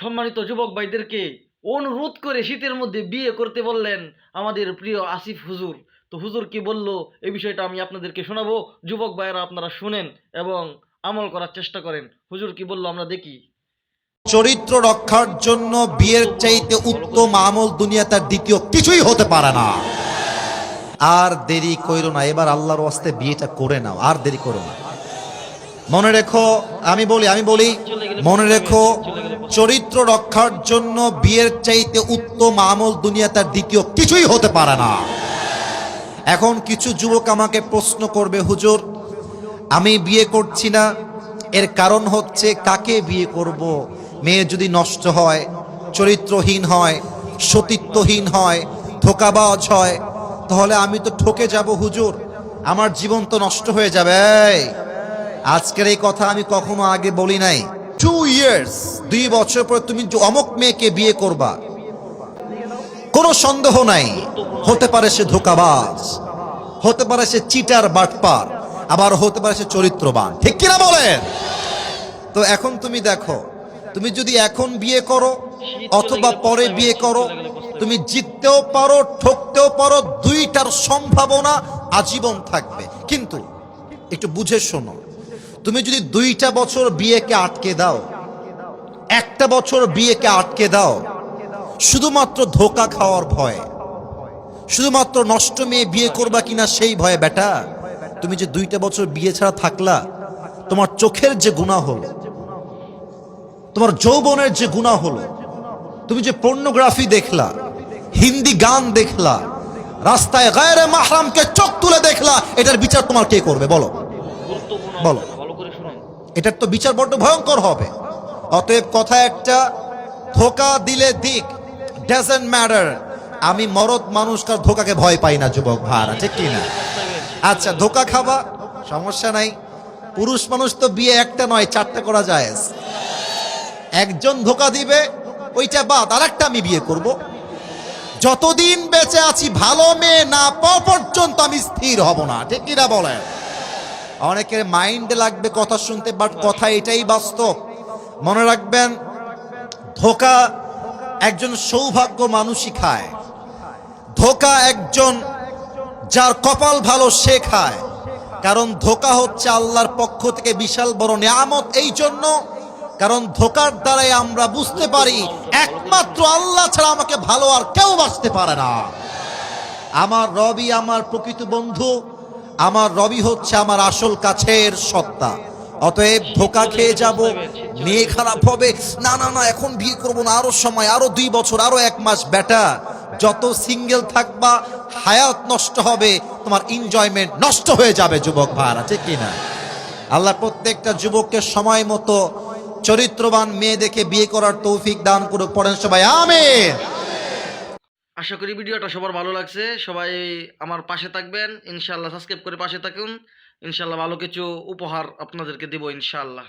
সম্মানিত যুবক ভাইদেরকে অনুরোধ করে শীতের মধ্যে বিয়ে করতে বললেন আমাদের প্রিয় আসিফ হুজুর। তো হুজুর কি বলল? এই বিষয়টা আমি আপনাদেরকে শোনাবো। যুবক ভাইয়েরা, আপনারা শুনেন এবং আমল করার চেষ্টা করেন। হুজুর কি বলল? আমরা দেখি। চরিত্র রক্ষার জন্য বিয়ের চাইতে উত্তম আমল দুনিয়া তার দ্বিতীয় কিছুই হতে পারে না। আর দেরি করো না, এবার আল্লাহর ওয়াস্তে বিয়েটা করে নাও, আর দেরি করো না। মনে রেখো, আমি বলি আমি বলি, মনে রেখো চরিত্র রক্ষার জন্য বিয়ের চাইতে উত্তম আমল দুনিয়া তার দ্বিতীয় কিছুই হতে পারে না। এখন কিছু যুবক আমাকে প্রশ্ন করবে, হুজুর, আমি বিয়ে করছি না, এর কারণ হচ্ছে কাকে বিয়ে করব? মেয়ে যদি নষ্ট হয়, চরিত্রহীন হয়, সতীত্বহীন হয়, ধোকাবাজ হয়, তাহলে আমি তো ঠকে যাব, হুজুর। আমার জীবন তো নষ্ট হয়ে যাবে। আজকের এই কথা আমি কখনো আগে বলি নাই। টু ইয়ার্স দুই বছর পর তুমি অমক মেয়েকে বিয়ে করবা, কোনো সন্দেহ নাই। হতে পারে সে ধোকাবাজ, হতে পারে সে চিটার বাটপার, আবার হতে পারে সে চরিত্রবান। ঠিক কিনা বলেন? তো এখন তুমি দেখো, তুমি যদি এখন বিয়ে করো, অথবা পরে বিয়ে করো, তুমি জিততেও পারো, ঠকতেও পারো, দুইটার সম্ভাবনা আজীবন থাকবে। কিন্তু একটু বুঝে শোনো তুমি যদি দুইটা বছর বিয়েকে আটকে দাও, একটা বছর বিয়েকে আটকে দাও, শুধুমাত্র ধোকা খাওয়ার ভয়। শুধুমাত্র নষ্ট মেয়ে বিয়ে করবা কিনা সেই ভয়ে, বেটা, তুমি যে দুইটা বছর বিয়ে ছাড়া থাকলা, তোমার চোখের যে গুণা হলো, তোমার যৌবনের যে গুণা হলো, তুমি যে পর্নোগ্রাফি দেখলা, হিন্দি গান দেখলা, রাস্তায় গায়ের মাহরামকে চোখ তুলে দেখলা, এটার বিচার তোমার কে করবে? বলো। বলো। কথা, ভালো করে শুনুন এটার তো বিচার বড্ড ভয়ঙ্কর হবে। অতএব কথা একটা, ধোকা দিলে দিক ডাজেন্ট ম্যাটার আমি মরদ মানুষটার ধোকাকে ভয় পাই না, যুবক ভাড়া ঠিক কি না? আচ্ছা ধোকা খাবা, সমস্যা নাই। পুরুষ মানুষ তো বিয়ে একটা নয়, চারটা করা যায়। একজন ধোকা দিবে, ওইটা বাদ আর একটা আমি বিয়ে করব। যতদিন বেঁচে আছি, ভালো মেয়ে না পর্যন্ত আমি স্থির হব না, ঠিক কিনা বলেন? অনেকের মাইন্ডে লাগবে কথা শুনতে, বাট কথা এটাই বাস্তব। মনে রাখবেন, ধোকা একজন সৌভাগ্য মানুষই খায়। ধোকা একজন যার কপাল ভালো সে খায়। কারণ ধোকা হচ্ছে আল্লাহর পক্ষ থেকে বিশাল বড় নিয়ামত, এই জন্য কারণ ধোকার দ্বারাই আমরা বুঝতে পারি, একমাত্র আল্লাহ ছাড়া আমাকে ভালো আর কেউ বাঁচতে পারে না। আমার রবি, আমার প্রকৃত বন্ধু আমার রবি হচ্ছে আমার আসল কাছের সত্তা। অতএব ধোকা খেয়ে যাব, মেয়ে খারাপ হবে। না না না, এখন বিয়ে করব না, আরও সময়, আরও দুই বছর, আরও এক মাস বেটা যত সিঙ্গেল থাকবা, হায়াত নষ্ট হবে, তোমার এনজয়মেন্ট নষ্ট হয়ে যাবে, যুবক ভাড়া ঠিক কিনা আল্লাহ প্রত্যেকটা যুবককে সময় মতো চরিত্রবান মেয়ে দেখে বিয়ে করার তৌফিক দান করুক, পড়েন সবাই, আমেন। আশা করি ভিডিওটা সবার ভালো লাগছে। সবাই আমার পাশে থাকবেন। ইনশাল্লাহ সাবস্ক্রাইব করে পাশে থাকুন। ইনশাল্লাহ ভালো কিছু উপহার আপনাদেরকে দেবো ইনশাল্লাহ